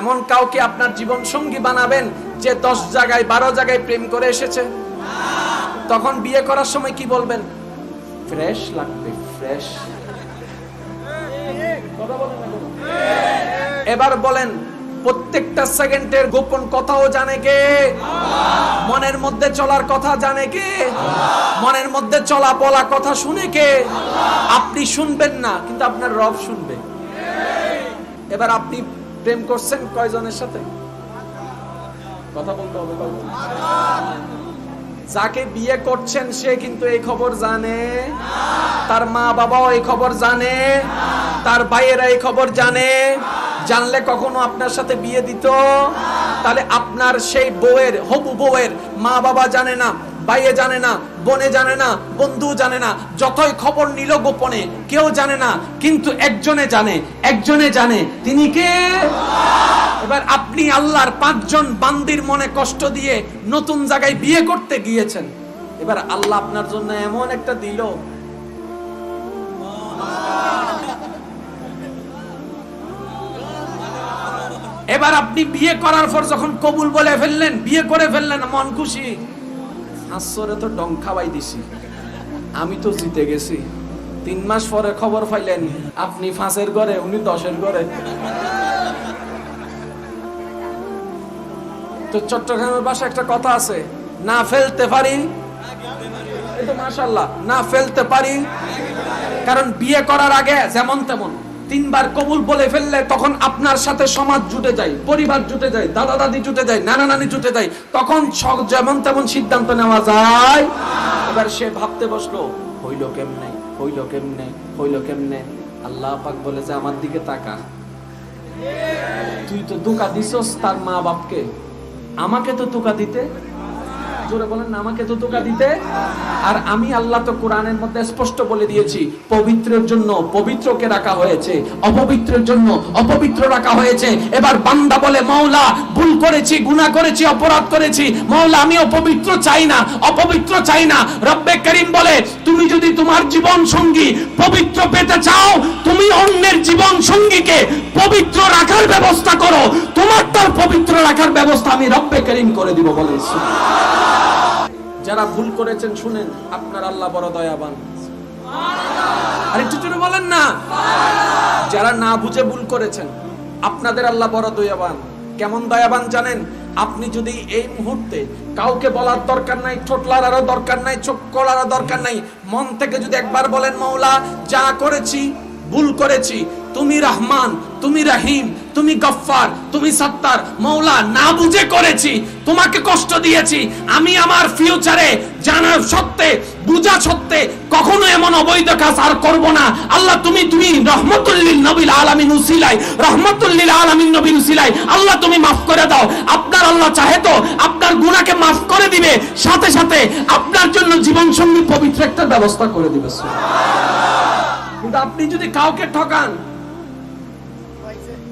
এমন কাউকে আপনার জীবন সঙ্গী বানাবেন যে দশ জায়গায়, বারো জায়গায় প্রেম করে এসেছে? তখন বিয়ে করার সময় কি বলবেন? ফ্রেশ লাগবে, ফ্রেশ। এবার বলেন, প্রত্যেকটা সেকেন্ডের গোপন কথাও জানে কে? মনের মধ্যে চলার কথা জানে কে? মনের মধ্যে চলা বলা কথা শুনে কে? আপনি শুনবেন না, কিন্তু আপনার রব শুনবে। এবার আপনি প্রেম করছেন কয়জনের সাথে? কথা বলতে হবে যাকে বিয়ে করছেন সে কিন্তু এই খবর জানে। তার মা বাবাও এই খবর জানে। তার ভাইয়েরা এই খবর জানে। জানলে কখনো আপনার সাথে বিয়ে দিত? তাহলে আপনার সেই বউয়ের, হবু বউয়ের মা বাবা জানে না। ভাইয়ে জানে না, বোনে জানে না, বন্ধু জানে না, যতই খবর নিল গোপনে, কেউ জানে না, কিন্তু একজনে জানে একজনে জানে, তিনি কে? এবার আপনি আল্লাহর পাঁচজন বান্দির মনে কষ্ট দিয়ে নতুন জায়গায় বিয়ে করতে গিয়েছেন। এবার আল্লাহ আপনার জন্য এমন একটা দিল। এবার আপনি বিয়ে করার পর যখন কবুল বলে ফেললেন, বিয়ে করে ফেললেন, মন খুশি। হাসরে তো ডং খাওয়াই দিছি। আমি তো জিতে গেছি। তিন মাস পরে খবর পাইলেন, আপনি ফাঁসের ঘরে, উনি দশের ঘরে। তো চট্টগ্রামের বাসা একটা কথা আছে, না ফেলতে পারি। মাশাল্লাহ না ফেলতে পারি। কারণ বিয়ে করার আগে যেমন তেমন। তিনবার কবুল বলে ফেললে তখন আপনার সাথে সমাজ জুটে যায়, পরিবার জুটে যায় দাদা দাদি জুটে যায় নানা নানি জুটে যায়। তখন যেমন তেমন সিদ্ধান্ত নেওয়া যায়। এবার সে ভাবতে বসল, হইল কেমনে? হইল কেমনে? হইল কেমনে? আল্লাহ পাক বলেছে আমার দিকে তাকা। তুই তো ধোকা দিছস তার মা বাপকে আমাকে তো ধোকা দিতে জোরে বলেন না, আমাকে তো ধোকা দিতে। আর আমি আল্লাহ তো কোরআনের মধ্যে স্পষ্ট বলে দিয়েছি, পবিত্রের জন্য পবিত্রকে রাখা হয়েছে, অপবিত্রের জন্য অপবিত্র রাখা হয়েছে। এবার বান্দা বলে মৌলা ভুল করেছি, গুনাহ করেছি, অপরাধ করেছি। মৌলা আমি অপবিত্র চাই না, অপবিত্র চাই না। রব্বে করিম বলে, তুমি যদি তোমার জীবন সঙ্গী পবিত্র পেতে চাও, তুমি অন্যের জীবন সঙ্গীকে পবিত্র রাখার ব্যবস্থা করো। তোমার তার পবিত্র রাখার ব্যবস্থা আমি রব্বে করিম করে দিব বলেছি যারা ভুল করেছেন, শুনেন, আপনার আল্লাহ বড় দয়াবান। আর একটু জোরে বলেন না। যারা না বুঝে ভুল করেছেন, আপনাদের আল্লাহ বড় দয়াবান। কেমন দয়াবান জানেন? আপনি যদি এই মুহূর্তে কাউকে বলার দরকার নাই ঠোঁট লাড়ারও দরকার নাই, চোখ করারও দরকার নাই, মন থেকে যদি একবার বলেন, মৌলা, যা করেছি, ভুল করেছি তুমি রহমান, তুমি রহিম, তুমি গফফার, তুমি সত্তার। মৌলা, না বুঝে করেছি, তোমাকে কষ্ট দিয়েছি। আমি আমার ফিউচারে জানার সত্ত্বে, বুঝা সত্ত্বে কখনো এমন অবৈধ কাজ আর করব না। আল্লাহ, তুমি তুমি রহমতুল্লিল নবীল আলামিন উসিলাই রহমতুল্লিল আলামিন নবীর উসিলাই আল্লাহ, তুমি মাফ করে দাও। আপনার আল্লাহ চাহে তো আপনার গুনাহকে মাফ করে দিবে, সাথে সাথে আপনার জন্য জীবন সঙ্গী পবিত্র একটা ব্যবস্থা করে দিবে। কিন্তু আপনি যদি কাউকে ঠকান likes it.